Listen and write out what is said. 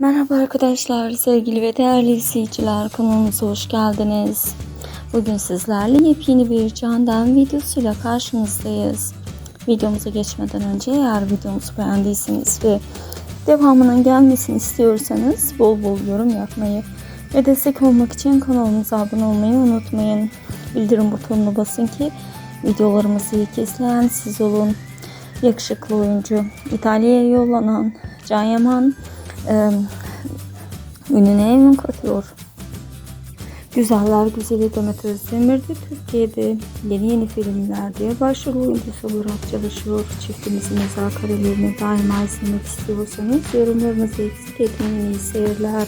Merhaba arkadaşlar, sevgili ve değerli izleyiciler kanalımıza hoş geldiniz. Bugün sizlerle yepyeni bir Candan videosuyla karşınızdayız. Videomuza geçmeden önce eğer videomuzu beğendiyseniz ve devamının gelmesini istiyorsanız bol bol yorum yapmayı ve destek olmak için kanalımıza abone olmayı unutmayın. Bildirim butonuna basın ki videolarımızı ilk izleyen siz olun. Yakışıklı oyuncu İtalya'ya yollanan Can Yaman e, ününe emin katıyor. Güzeller Güzeli Demet Özdemir de Türkiye'de yeni yeni filmlerde başrol oyuncusu olarak çalışıyor. Çiftimizin müzakerelerini daima izlemek istiyorsanız yorumlarınızı eksik etmeyin. İyi seyirler.